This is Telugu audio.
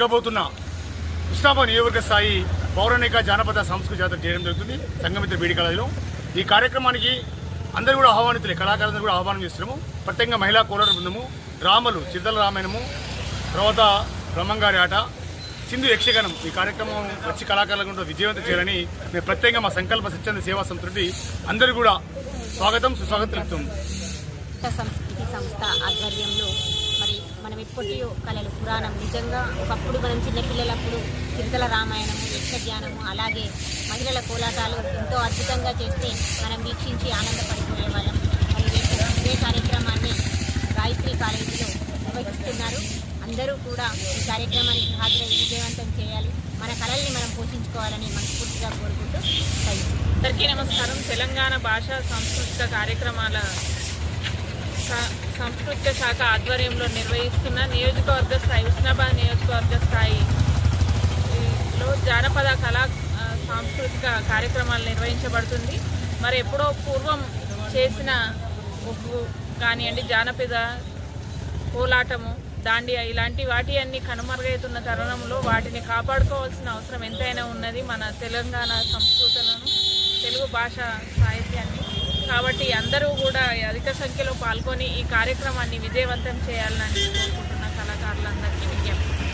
జరగబోతున్న కృష్ణాబాద్ నియోజకవర్గ స్థాయి పౌరాణిక జానపద సాంస్కృతిక జాతర చేయడం జరుగుతుంది. సంగమిత్ర బీడి కళలో ఈ కార్యక్రమానికి అందరూ కూడా ఆహ్వానితులే. కళాకారులను కూడా ఆహ్వానం చేస్తున్నాము. ప్రత్యేకంగా మహిళా కోలాట బృందము రామలు చిద్దల రామాయణము తర్వాత బ్రహ్మంగారి ఆట సింధు యక్షగణం ఈ కార్యక్రమం వచ్చి కళాకారులకు కూడా విజయవంతం చేయాలని మేము ప్రత్యేకంగా మా సంకల్ప స్వచ్ఛంద సేవా సంతృప్తి అందరూ కూడా స్వాగతం సుస్వాగతం తెలుపుతాం సంస్కృతి సంస్థ ఆధ్వర్యంలో మరి మనం ఎప్పటియో కళలు పురాణం. నిజంగా ఒకప్పుడు మనం చిన్నపిల్లలప్పుడు చిరుతల రామాయణము యక్షజ్ఞానము అలాగే మహిళల కోలాటాలు ఎంతో అద్భుతంగా చేస్తే మనం వీక్షించి ఆనందపడుకునే వాళ్ళం. మరి ఇదే కార్యక్రమాన్ని గాయత్రి కాలేజీలో నిర్వహిస్తున్నారు. అందరూ కూడా ఈ కార్యక్రమానికి హాజరై విజయవంతం చేయాలి. మన కళల్ని మనం పోషించుకోవాలని మనస్ఫూర్తిగా కోరుకుంటూ అందరికీ నమస్కారం. తెలంగాణ భాష సాంస్కృతిక కార్యక్రమాల సా- సాంస్కృతిక శాఖ ఆధ్వర్యంలో నిర్వహిస్తున్న నియోజకవర్గ స్థాయి ఉస్నాబాద్ నియోజకవర్గ స్థాయిలో జానపద కళా సాంస్కృతిక కార్యక్రమాలు నిర్వహించబడుతుంది. మరి ఎప్పుడో పూర్వం చేసిన ఉప్పు కానివ్వండి జానపద కోలాటము దాండియా ఇలాంటి వాటి అన్ని కనుమరుగవుతున్న తరుణంలో వాటిని కాపాడుకోవాల్సిన అవసరం ఎంతైనా ఉన్నది మన తెలంగాణ సంస్కృతులను తెలుగు భాష సాహిత్యాన్ని కాబట్టి అందరూ కూడా అధిక సంఖ్యలో పాల్గొని ఈ కార్యక్రమాన్ని విజయవంతం చేయాలని కోరుకుంటున్న కళాకారులందరికీ విజ్ఞప్తి.